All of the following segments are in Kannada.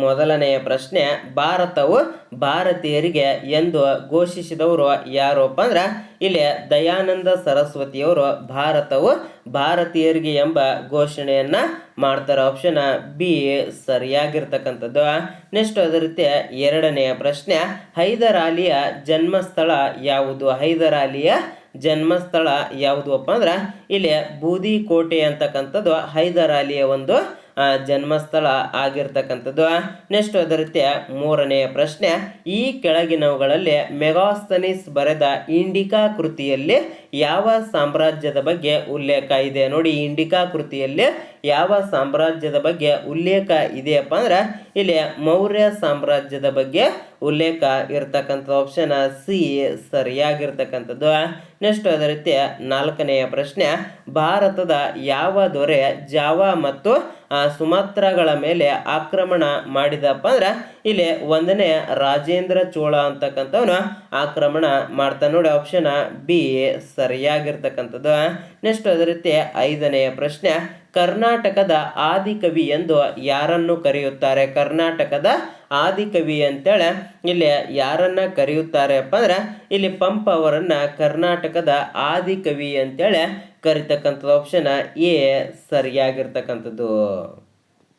ಮೊದಲನೆಯ ಪ್ರಶ್ನೆ, ಭಾರತವು ಭಾರತೀಯರಿಗೆ ಎಂದು ಘೋಷಿಸಿದವರು ಯಾರಪ್ಪ ಅಂದ್ರೆ ಇಲ್ಲಿ ದಯಾನಂದ ಸರಸ್ವತಿಯವರು ಭಾರತವು ಭಾರತೀಯರಿಗೆ ಎಂಬ ಘೋಷಣೆಯನ್ನ ಮಾಡ್ತಾರೆ. Option B ಸರಿಯಾಗಿರ್ತಕ್ಕಂಥದ್ದು. ನೆಕ್ಸ್ಟ್ ಅದೇ ರೀತಿ ಎರಡನೆಯ ಪ್ರಶ್ನೆ, ಹೈದರಾಲಿಯ ಜನ್ಮಸ್ಥಳ ಯಾವುದು? ಹೈದರಾಲಿಯ ಜನ್ಮಸ್ಥಳ ಯಾವುದು ಅಪ್ಪ ಅಂದ್ರೆ ಇಲ್ಲಿ ಬೂದಿ ಕೋಟೆ ಅಂತಕ್ಕಂಥದ್ದು ಹೈದರಾಲಿಯ ಒಂದು ಜನ್ಮಸ್ಥಳ ಆಗಿರ್ತಕ್ಕಂಥದ್ದು. ನೆಕ್ಸ್ಟ್ ಅದೇ ರೀತಿ ಮೂರನೆಯ ಪ್ರಶ್ನೆ. ಈ ಕೆಳಗಿನವುಗಳಲ್ಲಿ ಮೆಗಾಸ್ತನಿಸ್ ಬರೆದ ಇಂಡಿಕಾ ಕೃತಿಯಲ್ಲಿ ಯಾವ ಸಾಮ್ರಾಜ್ಯದ ಬಗ್ಗೆ ಉಲ್ಲೇಖ ಇದೆ? ನೋಡಿ, ಇಂಡಿಕಾ ಕೃತಿಯಲ್ಲಿ ಯಾವ ಸಾಮ್ರಾಜ್ಯದ ಬಗ್ಗೆ ಉಲ್ಲೇಖ ಇದೆಯಪ್ಪ ಅಂದ್ರೆ, ಇಲ್ಲಿ ಮೌರ್ಯ ಸಾಮ್ರಾಜ್ಯದ ಬಗ್ಗೆ ಉಲ್ಲೇಖ ಇರ್ತಕ್ಕಂಥ ಆಪ್ಷನ್ ಸಿ ಸರಿಯಾಗಿರ್ತಕ್ಕಂಥದ್ದು. ನೆಕ್ಸ್ಟ್ ಅದೇ ರೀತಿ ನಾಲ್ಕನೆಯ ಪ್ರಶ್ನೆ. ಭಾರತದ ಯಾವ ದೊರೆ ಜಾವಾ ಮತ್ತು ಸುಮಾತ್ರಗಳ ಮೇಲೆ ಆಕ್ರಮಣ ಮಾಡಿದಪ್ಪ ಅಂದ್ರೆ, ಇಲ್ಲಿ ಒಂದನೇ ರಾಜೇಂದ್ರ ಚೋಳ ಅಂತಕ್ಕಂಥವನು ಆಕ್ರಮಣ ಮಾಡ್ತಾನೆ ನೋಡಿ ಆಪ್ಷನ್ ಬಿ ಸರಿಯಾಗಿರ್ತಕ್ಕಂಥದ್ದು. ನೆಕ್ಸ್ಟ್ ಅದೇ ರೀತಿ ಐದನೆಯ ಪ್ರಶ್ನೆ, ಕರ್ನಾಟಕದ ಆದಿಕವಿ ಎಂದು ಯಾರನ್ನು ಕರೆಯುತ್ತಾರೆ? ಕರ್ನಾಟಕದ ಆದಿಕವಿ ಅಂತೇಳಿ, ಇಲ್ಲಿ ಯಾರನ್ನ ಕರೆಯುತ್ತಾರೆ ಅಪ್ಪ ಅಂದ್ರೆ, ಇಲ್ಲಿ ಪಂಪ ಅವರನ್ನ ಕರ್ನಾಟಕದ ಆದಿಕವಿ ಅಂತೇಳಿ ಕರಿತಕ್ಕಂಥದ್ದು ಆಪ್ಷನ್ ಎ ಸರಿಯಾಗಿರ್ತಕ್ಕಂಥದ್ದು.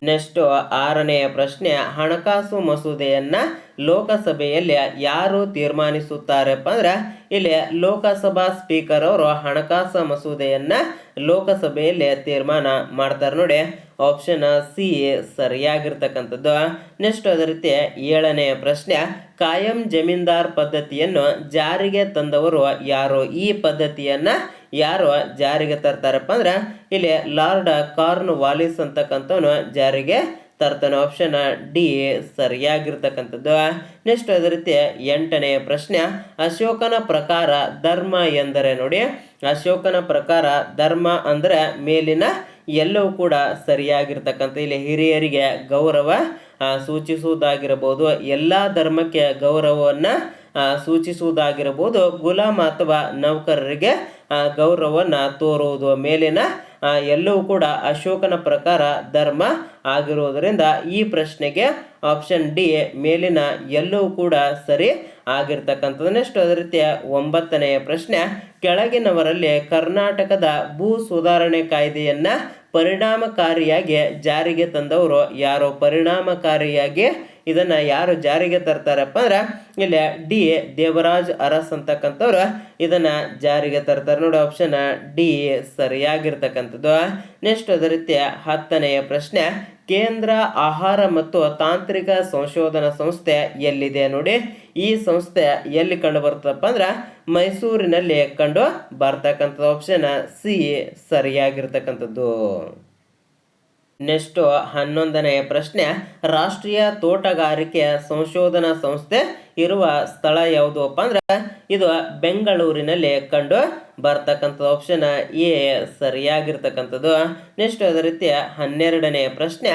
ನೆಕ್ಸ್ಟ್ ಆರನೆಯ ಪ್ರಶ್ನೆ, ಹಣಕಾಸು ಮಸೂದೆಯನ್ನ ಲೋಕಸಭೆಯಲ್ಲಿ ಯಾರು ತೀರ್ಮಾನಿಸುತ್ತಾರಪ್ಪ ಅಂದ್ರೆ, ಇಲ್ಲಿ ಲೋಕಸಭಾ ಸ್ಪೀಕರ್ ಅವರು ಹಣಕಾಸು ಮಸೂದೆಯನ್ನ ಲೋಕಸಭೆಯಲ್ಲಿ ತೀರ್ಮಾನ ಮಾಡ್ತಾರೆ ನೋಡಿ. ಆಪ್ಷನ್ ಸಿ ಸರಿಯಾಗಿರ್ತಕ್ಕಂಥದ್ದು. ನೆಕ್ಸ್ಟ್ ಅದೇ ರೀತಿ ಏಳನೆಯ ಪ್ರಶ್ನೆ, ಕಾಯಂ ಜಮೀನ್ದಾರ್ ಪದ್ಧತಿಯನ್ನು ಜಾರಿಗೆ ತಂದವರು ಯಾರು? ಈ ಪದ್ಧತಿಯನ್ನ ಯಾರು ಜಾರಿಗೆ ತರ್ತಾರಪ್ಪ ಅಂದ್ರೆ ಇಲ್ಲಿ ಲಾರ್ಡ್ ಕಾರ್ನ್ ವಾಲಿಸ್ ಅಂತಕ್ಕಂಥವನು ಜಾರಿಗೆ ತರ್ತಾನೆ. ಆಪ್ಷನ್ ಡಿ ಸರಿಯಾಗಿರ್ತಕ್ಕಂಥದ್ದು. ನೆಕ್ಸ್ಟ್ ಅದೇ ರೀತಿ ಎಂಟನೆಯ ಪ್ರಶ್ನೆ, ಅಶೋಕನ ಪ್ರಕಾರ ಧರ್ಮ ಎಂದರೆ ನೋಡಿ. ಅಶೋಕನ ಪ್ರಕಾರ ಧರ್ಮ ಅಂದ್ರೆ ಮೇಲಿನ ಎಲ್ಲವೂ ಕೂಡ ಸರಿಯಾಗಿರ್ತಕ್ಕಂಥ, ಇಲ್ಲಿ ಹಿರಿಯರಿಗೆ ಗೌರವ ಸೂಚಿಸುವುದಾಗಿರಬಹುದು. ಎಲ್ಲ ಧರ್ಮಕ್ಕೆ ಗೌರವವನ್ನು ಸೂಚಿಸುವುದಾಗಿರಬಹುದು. ಗುಲಾಮ ಅಥವಾ ನೌಕರರಿಗೆ ಗೌರವವನ್ನ ತೋರುವುದು. ಮೇಲಿನ ಎಲ್ಲವೂ ಕೂಡ ಅಶೋಕನ ಪ್ರಕಾರ ಧರ್ಮ ಆಗಿರುವುದರಿಂದ ಈ ಪ್ರಶ್ನೆಗೆ ಆಪ್ಷನ್ ಡಿ ಮೇಲಿನ ಎಲ್ಲವೂ ಕೂಡ ಸರಿ ಆಗಿರ್ತಕ್ಕಂಥದ್ದು ನೆಕ್ಸ್ಟ್ ಅದೇ ರೀತಿಯ ಒಂಬತ್ತನೆಯ ಪ್ರಶ್ನೆ, ಕೆಳಗಿನವರಲ್ಲಿ ಕರ್ನಾಟಕದ ಭೂ ಸುಧಾರಣೆ ಕಾಯ್ದೆಯನ್ನು ಪರಿಣಾಮಕಾರಿಯಾಗಿ ಜಾರಿಗೆ ತಂದವರು ಯಾರು? ಪರಿಣಾಮಕಾರಿಯಾಗಿ ಇದನ್ನ ಯಾರು ಜಾರಿಗೆ ತರ್ತಾರಪ್ಪ ಅಂದ್ರೆ ಇಲ್ಲಿ ಡಿ ದೇವರಾಜ್ ಅರಸ್ ಅಂತಕ್ಕಂಥವ್ರು ಇದನ್ನ ಜಾರಿಗೆ ತರ್ತಾರೆ. ನೋಡಿ ಆಪ್ಷನ್ ಡಿ ಸರಿಯಾಗಿರ್ತಕ್ಕಂಥದ್ದು. ನೆಕ್ಸ್ಟ್ ಅದೇ ರೀತಿ ಹತ್ತನೆಯ ಪ್ರಶ್ನೆ, ಕೇಂದ್ರ ಆಹಾರ ಮತ್ತು ತಾಂತ್ರಿಕ ಸಂಶೋಧನಾ ಸಂಸ್ಥೆ ಎಲ್ಲಿದೆ ನೋಡಿ? ಈ ಸಂಸ್ಥೆ ಎಲ್ಲಿ ಕಂಡು ಬರ್ತದಪ್ಪ ಅಂದ್ರೆ ಮೈಸೂರಿನಲ್ಲಿ ಕಂಡು ಬರ್ತಕ್ಕಂಥದ್ದು. ಆಪ್ಷನ್ ಸಿ ಸರಿಯಾಗಿರ್ತಕ್ಕಂಥದ್ದು. ನೆಕ್ಸ್ಟ್ ಹನ್ನೊಂದನೆಯ ಪ್ರಶ್ನೆ, ರಾಷ್ಟ್ರೀಯ ತೋಟಗಾರಿಕೆ ಸಂಶೋಧನಾ ಸಂಸ್ಥೆ ಇರುವ ಸ್ಥಳ ಯಾವುದು ಅಪ್ಪ ಅಂದ್ರೆ ಇದು ಬೆಂಗಳೂರಿನಲ್ಲಿ ಕಂಡು ಬರ್ತಕ್ಕಂಥದ್ದು. ಆಪ್ಷನ್ ಎ ಸರಿಯಾಗಿರ್ತಕ್ಕಂಥದ್ದು. ನೆಕ್ಸ್ಟ್ ಅದೇ ರೀತಿ ಹನ್ನೆರಡನೆಯ ಪ್ರಶ್ನೆ,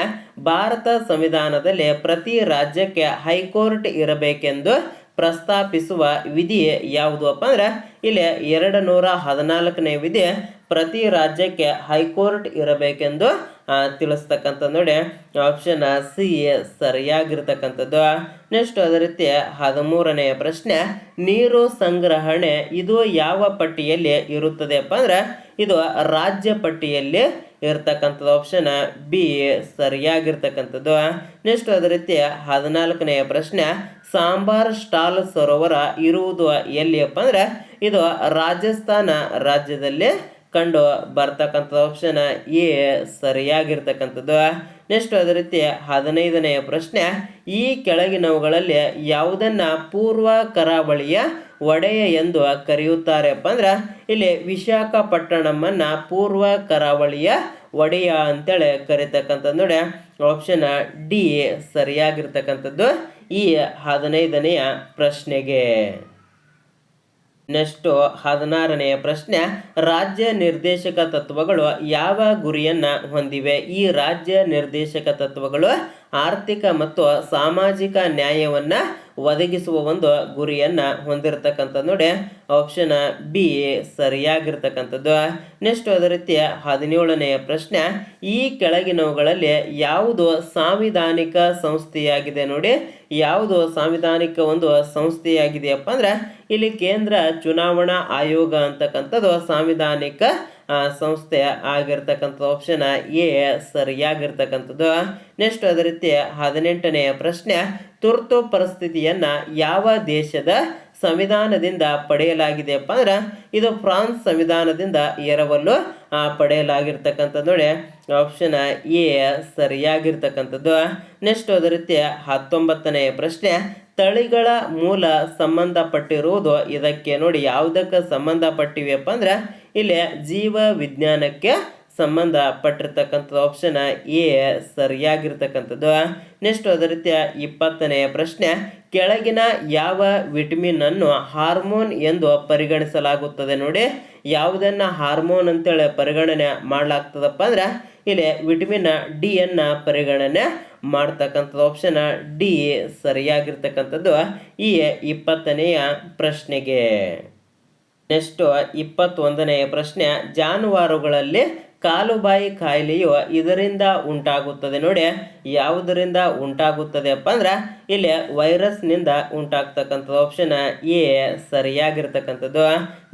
ಭಾರತ ಸಂವಿಧಾನದಲ್ಲಿ ಪ್ರತಿ ರಾಜ್ಯಕ್ಕೆ ಹೈಕೋರ್ಟ್ ಇರಬೇಕೆಂದು ಪ್ರಸ್ತಾಪಿಸುವ ವಿಧಿ ಯಾವುದು ಅಪ್ಪ ಅಂದ್ರೆ, ಇಲ್ಲಿ ಎರಡು ನೂರ ಹದಿನಾಲ್ಕನೇ ವಿಧಿ ಪ್ರತಿ ರಾಜ್ಯಕ್ಕೆ ಹೈಕೋರ್ಟ್ ಇರಬೇಕೆಂದು ತಿಳಿಸ್ತಕ್ಕಂಥ ನೋಡಿ. ಆಪ್ಷನ್ ಸಿ ಸರಿಯಾಗಿರ್ತಕ್ಕಂಥದ್ದು. ನೆಕ್ಸ್ಟ್ ಅದೇ ರೀತಿ ಹದಿಮೂರನೆಯ ಪ್ರಶ್ನೆ, ನೀರು ಸಂಗ್ರಹಣೆ ಇದು ಯಾವ ಪಟ್ಟಿಯಲ್ಲಿ ಇರುತ್ತದೆ ಅಪ್ಪ ಅಂದ್ರೆ, ಇದು ರಾಜ್ಯ ಪಟ್ಟಿಯಲ್ಲಿ ಇರ್ತಕ್ಕಂಥದ್ದು. Option B ಸರಿಯಾಗಿರ್ತಕ್ಕಂಥದ್ದು. ನೆಕ್ಸ್ಟ್ ಅದೇ ರೀತಿ ಹದಿನಾಲ್ಕನೆಯ ಪ್ರಶ್ನೆ, ಸಾಂಬಾರ್ ಸ್ಟಾಲ್ ಸರೋವರ ಇರುವುದು ಎಲ್ಲಿಯಪ್ಪ ಅಂದ್ರೆ, ಇದು ರಾಜಸ್ಥಾನ ರಾಜ್ಯದಲ್ಲಿ ಕಂಡು ಬರ್ತಕ್ಕಂಥದ್ದು ಆಪ್ಷನ್ ಎ ಸರಿಯಾಗಿರ್ತಕ್ಕಂಥದ್ದು. ನೆಕ್ಸ್ಟ್ ಅದೇ ರೀತಿ ಹದಿನೈದನೆಯ ಪ್ರಶ್ನೆ, ಈ ಕೆಳಗಿನವುಗಳಲ್ಲಿ ಯಾವುದನ್ನ ಪೂರ್ವ ಕರಾವಳಿಯ ಒಡೆಯ ಎಂದು ಕರೆಯುತ್ತಾರೆಪ್ಪ ಅಂದ್ರೆ, ಇಲ್ಲಿ ವಿಶಾಖಪಟ್ಟಣಮ್ಮನ್ನ ಪೂರ್ವ ಕರಾವಳಿಯ ಒಡೆಯ ಅಂತೇಳಿ ಕರಿತಕ್ಕಂಥದ್ದು ನೋಡಿ. ಆಪ್ಷನ್ ಡಿ ಸರಿಯಾಗಿರ್ತಕ್ಕಂಥದ್ದು ಈ ಹದಿನೈದನೆಯ ಪ್ರಶ್ನೆಗೆ. ನೆಕ್ಸ್ಟ್ ಹದಿನಾರನೆಯ ಪ್ರಶ್ನೆ, ರಾಜ್ಯ ನಿರ್ದೇಶಕ ತತ್ವಗಳು ಯಾವ ಗುರಿಯನ್ನ ಹೊಂದಿವೆ? ಈ ರಾಜ್ಯ ನಿರ್ದೇಶಕ ತತ್ವಗಳು ಆರ್ಥಿಕ ಮತ್ತು ಸಾಮಾಜಿಕ ನ್ಯಾಯವನ್ನ ಒದಗಿಸುವ ಒಂದು ಗುರಿಯನ್ನ ಹೊಂದಿರತಕ್ಕಂಥದ್ದು ನೋಡಿ ಆಪ್ಷನ್ ಬಿ ಸರಿಯಾಗಿರ್ತಕ್ಕಂಥದ್ದು. ನೆಕ್ಸ್ಟ್ ಅದೇ ರೀತಿ ಹದಿನೇಳನೆಯ ಪ್ರಶ್ನೆ, ಈ ಕೆಳಗಿನವುಗಳಲ್ಲಿ ಯಾವುದು ಸಾಂವಿಧಾನಿಕ ಸಂಸ್ಥೆಯಾಗಿದೆ ನೋಡಿ. ಯಾವುದು ಸಾಂವಿಧಾನಿಕ ಒಂದು ಸಂಸ್ಥೆಯಾಗಿದೆಯಪ್ಪ ಅಂದ್ರೆ, ಇಲ್ಲಿ ಕೇಂದ್ರ ಚುನಾವಣಾ ಆಯೋಗ ಅಂತಕ್ಕಂಥದ್ದು ಸಾಂವಿಧಾನಿಕ ಆ, ಸಂಸ್ಥೆ ಆಗಿರ್ತಕ್ಕಂಥ ಆಪ್ಷನ್ ಎ ಸರಿಯಾಗಿರ್ತಕ್ಕಂಥದ್ದು. ನೆಕ್ಸ್ಟ್ ಅದೇ ರೀತಿ ಹದಿನೆಂಟನೆಯ ಪ್ರಶ್ನೆ ತುರ್ತು ಪರಿಸ್ಥಿತಿಯನ್ನ ಯಾವ ದೇಶದ ಸಂವಿಧಾನದಿಂದ ಪಡೆಯಲಾಗಿದೆಯಪ್ಪ ಅಂದ್ರೆ ಇದು ಫ್ರಾನ್ಸ್ ಸಂವಿಧಾನದಿಂದ ಎರವಲು ಪಡೆಯಲಾಗಿರ್ತಕ್ಕಂಥದ್ದು ನೋಡಿ. ಆಪ್ಷನ್ ಎ ಸರಿಯಾಗಿರ್ತಕ್ಕಂಥದ್ದು. ನೆಕ್ಸ್ಟ್ ಅದೇ ರೀತಿ ಹತ್ತೊಂಬತ್ತನೆಯ ಪ್ರಶ್ನೆ ತಳಿಗಳ ಮೂಲ ಸಂಬಂಧಪಟ್ಟಿರುವುದು ಇದಕ್ಕೆ ನೋಡಿ ಯಾವುದಕ್ಕೆ ಸಂಬಂಧಪಟ್ಟಿವೆಯಪ್ಪ ಅಂದ್ರೆ ಇಲ್ಲಿ ಜೀವ ವಿಜ್ಞಾನಕ್ಕೆ ಸಂಬಂಧಪಟ್ಟಿರ್ತಕ್ಕಂಥದ್ದು ಆಪ್ಷನ್ ಎ ಸರಿಯಾಗಿರ್ತಕ್ಕಂಥದ್ದು. ನೆಕ್ಸ್ಟ್ ಅದೇ ರೀತಿಯ ಇಪ್ಪತ್ತನೆಯ ಪ್ರಶ್ನೆ, ಕೆಳಗಿನ ಯಾವ ವಿಟಮಿನ್ ಅನ್ನು ಹಾರ್ಮೋನ್ ಎಂದು ಪರಿಗಣಿಸಲಾಗುತ್ತದೆ ನೋಡಿ. ಯಾವುದನ್ನ ಹಾರ್ಮೋನ್ ಅಂತೇಳಿ ಪರಿಗಣನೆ ಮಾಡಲಾಗ್ತದಪ್ಪ ಅಂದ್ರೆ ಇಲ್ಲಿ ವಿಟಮಿನ್ ಡಿ ಅನ್ನ ಪರಿಗಣನೆ ಮಾಡ್ತಕ್ಕಂಥದ್ದು. ಆಪ್ಷನ್ ಡಿ ಸರಿಯಾಗಿರ್ತಕ್ಕಂಥದ್ದು. ಈ ಇಪ್ಪತ್ತನೆಯ ಪ್ರಶ್ನೆಗೆ. ನೆಕ್ಸ್ಟ್ ಇಪ್ಪತ್ತೊಂದನೆಯ ಪ್ರಶ್ನೆ, ಜಾನುವಾರುಗಳಲ್ಲಿ ಕಾಲುಬಾಯಿ ಕಾಯಿಲೆಯು ಇದರಿಂದ ಉಂಟಾಗುತ್ತದೆ. ನೋಡಿ, ಯಾವುದರಿಂದ ಉಂಟಾಗುತ್ತದೆಪ್ಪ ಅಂದ್ರೆ ಇಲ್ಲಿ ವೈರಸ್ನಿಂದ ಉಂಟಾಗ್ತಕ್ಕಂಥದ್ದು. ಆಪ್ಷನ್ ಎ ಸರಿಯಾಗಿರ್ತಕ್ಕಂಥದ್ದು.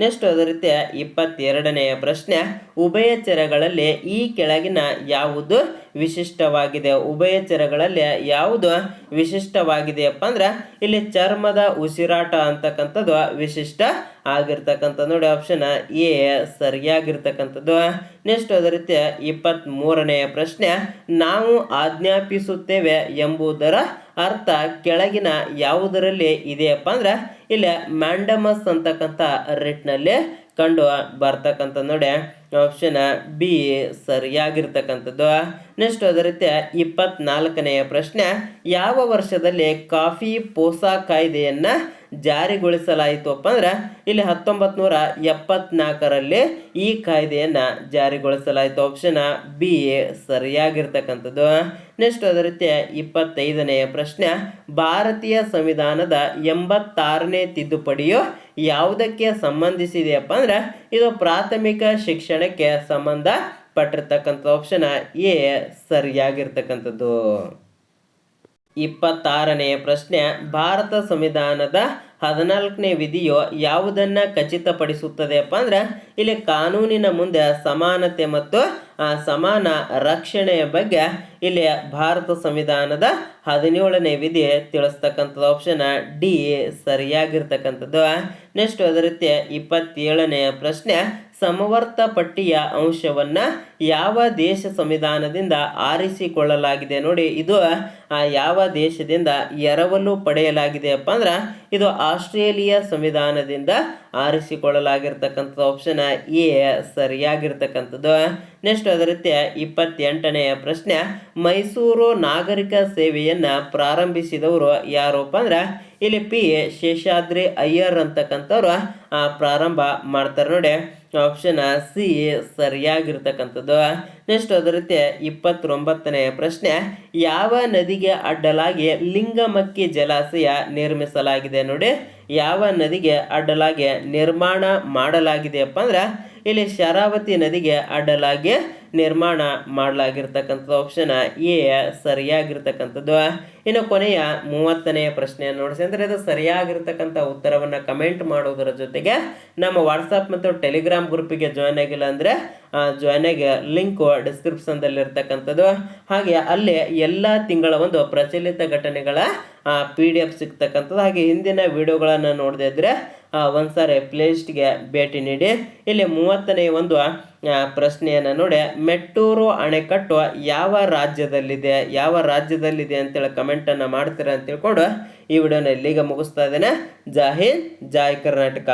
ನೆಕ್ಸ್ಟ್ ಅದೇ ರೀತಿ ಇಪ್ಪತ್ತೆರಡನೆಯ ಪ್ರಶ್ನೆ ಉಭಯಚರಗಳಲ್ಲಿ ಈ ಕೆಳಗಿನ ಯಾವುದು ವಿಶಿಷ್ಟವಾಗಿದೆ? ಉಭಯಚರಗಳಲ್ಲಿ ಯಾವುದು ವಿಶಿಷ್ಟವಾಗಿದೆಯಪ್ಪ ಅಂದ್ರೆ, ಇಲ್ಲಿ ಚರ್ಮದ ಉಸಿರಾಟ ಅಂತಕ್ಕಂಥದ್ದು ವಿಶಿಷ್ಟ ಆಗಿರ್ತಕ್ಕಂಥ ನೋಡಿ ಆಪ್ಷನ್ ಎ ಸರಿಯಾಗಿರ್ತಕ್ಕಂಥದ್ದು. ನೆಕ್ಸ್ಟ್ ಅದೇ ರೀತಿ ಇಪ್ಪತ್ತ್ ಮೂರನೆಯ ಪ್ರಶ್ನೆ, ನಾವು ಆಜ್ಞಾಪಿಸುತ್ತೇವೆ ಎಂಬುದರ ಅರ್ಥ ಕೆಳಗಿನ ಯಾವುದರಲ್ಲಿ ಇದೆಯಪ್ಪ ಅಂದ್ರೆ ಇಲ್ಲಿ ಮ್ಯಾಂಡಮಸ್ ಅಂತಕ್ಕಂಥ ರಿಟ್ನಲ್ಲಿ ಕಂಡು ಬರ್ತಕ್ಕಂಥ ನೋಡಿ. Option B ಸರಿಯಾಗಿರ್ತಕ್ಕಂಥದ್ದು. ನೆಕ್ಸ್ಟ್ ಅದೇ ರೀತಿ ಇಪ್ಪತ್ನಾಲ್ಕನೆಯ ಪ್ರಶ್ನೆ, ಯಾವ ವರ್ಷದಲ್ಲಿ ಕಾಫಿ ಪೋಸಾ ಕಾಯ್ದೆಯನ್ನ ಜಾರಿಗೊಳಿಸಲಾಯಿತಪ್ಪ ಅಂದ್ರೆ ಇಲ್ಲಿ ಹತ್ತೊಂಬತ್ ನೂರ ಎಪ್ಪತ್ನಾಲ್ಕರಲ್ಲಿ ಈ ಕಾಯ್ದೆಯನ್ನು ಜಾರಿಗೊಳಿಸಲಾಯಿತು. ಆಪ್ಷನ್ ಬಿ ಎ ಸರಿಯಾಗಿರ್ತಕ್ಕಂಥದ್ದು. ನೆಕ್ಸ್ಟ್ ಅದೇ ರೀತಿ ಇಪ್ಪತ್ತೈದನೆಯ ಪ್ರಶ್ನೆ, ಭಾರತೀಯ ಸಂವಿಧಾನದ ಎಂಬತ್ತಾರನೇ ತಿದ್ದುಪಡಿಯು ಯಾವುದಕ್ಕೆ ಸಂಬಂಧಿಸಿದೆಯಪ್ಪ ಅಂದ್ರೆ ಇದು ಪ್ರಾಥಮಿಕ ಶಿಕ್ಷಣಕ್ಕೆ ಸಂಬಂಧ ಪಟ್ಟಿರ್ತಕ್ಕಂಥ ಆಪ್ಷನ್ ಎ ಸರಿಯಾಗಿರ್ತಕ್ಕಂಥದ್ದು. ಇಪ್ಪತ್ತಾರನೆಯ ಪ್ರಶ್ನೆ ಭಾರತ ಸಂವಿಧಾನದ ಹದಿನಾಲ್ಕನೇ ವಿಧಿಯು ಯಾವುದನ್ನ ಖಚಿತಪಡಿಸುತ್ತದೆಯಪ್ಪ ಅಂದ್ರೆ ಇಲ್ಲಿ ಕಾನೂನಿನ ಮುಂದೆ ಸಮಾನತೆ ಮತ್ತು ಆ, ಸಮಾನ ರಕ್ಷಣೆಯ ಬಗ್ಗೆ ಇಲ್ಲಿ ಭಾರತ ಸಂವಿಧಾನದ ಹದಿನೇಳನೇ ವಿಧಿ ತಿಳಿಸ್ತಕ್ಕಂಥದ್ದು. ಆಪ್ಷನ್ ಡಿ ಸರಿಯಾಗಿರ್ತಕ್ಕಂಥದ್ದು. ನೆಕ್ಸ್ಟ್ ಅದೇ ರೀತಿ ಇಪ್ಪತ್ತೇಳನೆಯ ಪ್ರಶ್ನೆ ಸಮವರ್ತ ಪಟ್ಟಿಯ ಅಂಶವನ್ನ ಯಾವ ದೇಶ ಸಂವಿಧಾನದಿಂದ ಆರಿಸಿಕೊಳ್ಳಲಾಗಿದೆ ನೋಡಿ, ಇದು ಯಾವ ದೇಶದಿಂದ ಎರವಲು ಪಡೆಯಲಾಗಿದೆಯಪ್ಪ ಅಂದ್ರೆ, ಇದು ಆಸ್ಟ್ರೇಲಿಯಾ ಸಂವಿಧಾನದಿಂದ ಆರಿಸಿಕೊಳ್ಳಲಾಗಿರ್ತಕ್ಕಂಥದ್ದು ಆಪ್ಷನ್ ಎ, ಸರಿಯಾಗಿರ್ತಕ್ಕಂಥದ್ದು. ನೆಕ್ಸ್ಟ್ ಅದೇ ರೀತಿ ಇಪ್ಪತ್ತೆಂಟನೆಯ ಪ್ರಶ್ನೆ, ಮೈಸೂರು ನಾಗರಿಕ ಸೇವೆಯನ್ನು ಪ್ರಾರಂಭಿಸಿದವರು ಯಾರಪ್ಪ ಅಂದ್ರೆ, ಇಲ್ಲಿ ಪಿ ಶೇಷಾದ್ರಿ ಅಯ್ಯರ್ ಅಂತಕ್ಕಂಥವ್ರು ಪ್ರಾರಂಭ ಮಾಡ್ತಾರೆ ನೋಡಿ. ಆಪ್ಷನ್ ಸಿ ಸರಿಯಾಗಿರ್ತಕ್ಕಂಥದ್ದು. ನೆಕ್ಸ್ಟ್ ಅದೇ ರೀತಿ ಇಪ್ಪತ್ತೊಂಬತ್ತನೆಯ ಪ್ರಶ್ನೆ. ಯಾವ ನದಿಗೆ ಅಡ್ಡಲಾಗಿ ಲಿಂಗಮಕ್ಕಿ ಜಲಾಶಯ ನಿರ್ಮಿಸಲಾಗಿದೆ ನೋಡಿ. ಯಾವ ನದಿಗೆ ಅಡ್ಡಲಾಗಿ ನಿರ್ಮಾಣ ಮಾಡಲಾಗಿದೆಯಪ್ಪ ಅಂದ್ರೆ, ಇಲ್ಲಿ ಶರಾವತಿ ನದಿಗೆ ಅಡ್ಡಲಾಗಿ ನಿರ್ಮಾಣ ಮಾಡಲಾಗಿರ್ತಕ್ಕಂಥದ್ದು. Option A ಸರಿಯಾಗಿರ್ತಕ್ಕಂಥದ್ದು. ಇನ್ನು ಕೊನೆಯ ಮೂವತ್ತನೆಯ ಪ್ರಶ್ನೆಯನ್ನು ನೋಡಿಸಿ. ಅಂದರೆ ಇದು ಸರಿಯಾಗಿರ್ತಕ್ಕಂಥ ಉತ್ತರವನ್ನು ಕಮೆಂಟ್ ಮಾಡೋದರ ಜೊತೆಗೆ ನಮ್ಮ ವಾಟ್ಸಪ್ ಮತ್ತು ಟೆಲಿಗ್ರಾಮ್ ಗ್ರೂಪಿಗೆ ಜಾಯ್ನ್ ಆಗಿಲ್ಲ ಅಂದರೆ ಜಾಯ್ನ್ ಆಗಿ ಲಿಂಕು ಡಿಸ್ಕ್ರಿಪ್ಷನ್ದಲ್ಲಿರ್ತಕ್ಕಂಥದ್ದು ಹಾಗೆ ಅಲ್ಲಿ ಎಲ್ಲ ತಿಂಗಳ ಒಂದು ಪ್ರಚಲಿತ ಘಟನೆಗಳ ಪಿ ಡಿ ಎಫ್ ಸಿಗ್ತಕ್ಕಂಥದ್ದು. ಹಾಗೆ ಹಿಂದಿನ ವಿಡಿಯೋಗಳನ್ನು ನೋಡದೇ ಇದ್ರೆ ಒಂದು ಒಂದ್ಸಾರಿ ಪ್ಲೇಲಿಸ್ಟ್ಗೆ ಭೇಟಿ ನೀಡಿ. ಇಲ್ಲಿ ಮೂವತ್ತನೇ ಒಂದು ಪ್ರಶ್ನೆಯನ್ನು ನೋಡಿ. ಮೆಟ್ಟೂರು ಅಣೆಕಟ್ಟು ಯಾವ ರಾಜ್ಯದಲ್ಲಿದೆ? ಯಾವ ರಾಜ್ಯದಲ್ಲಿದೆ ಅಂತೇಳಿ ಕಮೆಂಟನ್ನು ಮಾಡ್ತೀರಾ ಅಂತ ತಿಳ್ಕೊಂಡು ಈ ವಿಡಿಯೋನ ಇಲ್ಲಿಗೆ ಮುಗಿಸ್ತಾ ಇದ್ದೇನೆ. ಜೈ ಹಿಂದ್, ಜೈ ಕರ್ನಾಟಕ.